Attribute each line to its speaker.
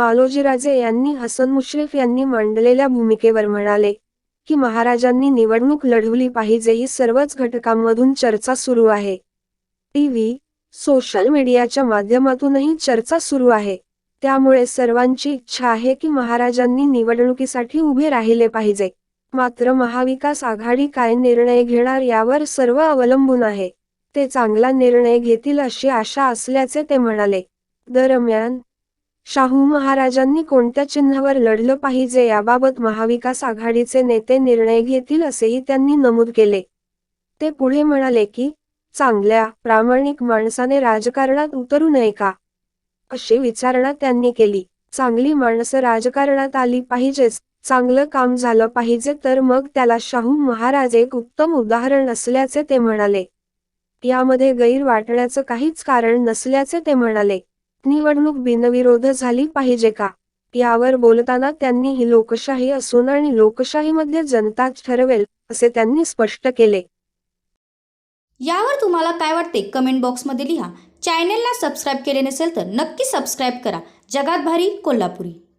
Speaker 1: मालोजीराजे यांनी हसन मुश्रीफ यांनी मांडलेल्या भूमिकेवर म्हणाले की महाराजांनी निवडणूक लढवली पाहिजे ही सर्वच घटकांमधून चर्चा सुरू आहे. टीव्ही सोशल मीडियाच्या माध्यमातूनही चर्चा सुरू आहे. त्यामुळे सर्वांची इच्छा आहे की महाराजांनी निवडणुकीसाठी उभे राहिले पाहिजे. मात्र महाविकास आघाडी काय निर्णय घेणार यावर सर्व अवलंबून आहे. ते चांगला निर्णय घेतील अशी आशा असल्याचे ते म्हणाले. दरम्यान शाहू महाराजांनी कोणत्या चिन्हावर लढलं पाहिजे याबाबत महाविकास आघाडीचे नेते निर्णय घेतील असेही त्यांनी नमूद केले. ते पुढे म्हणाले की चांगल्या प्रामाणिक माणसाने राजकारणात उतरू नये का? अशी विचारणा त्यांनी केली. चांगली माणसं राजकारणात आली पाहिजेच चांगलं काम झालं पाहिजे तर मग त्याला शाहू महाराज एक उत्तम उदाहरण असल्याचे ते म्हणाले. यामध्ये गैर वाटण्याचं काहीच कारण नसल्याचे ते म्हणाले. निवडणूक बिनविरोध झाली पाहिजे का? यावर बोलताना त्यांनी ही लोकशाही असून आणि लोकशाहीमध्ये जनता ठरवेल असे त्यांनी स्पष्ट केले.
Speaker 2: यावर तुम्हाला काय वाटते? कमेंट बॉक्समध्ये लिहा. चॅनेलला सबस्क्राईब केले नसेल तर नक्की सबस्क्राईब करा. जगात भारी कोल्हापुरी.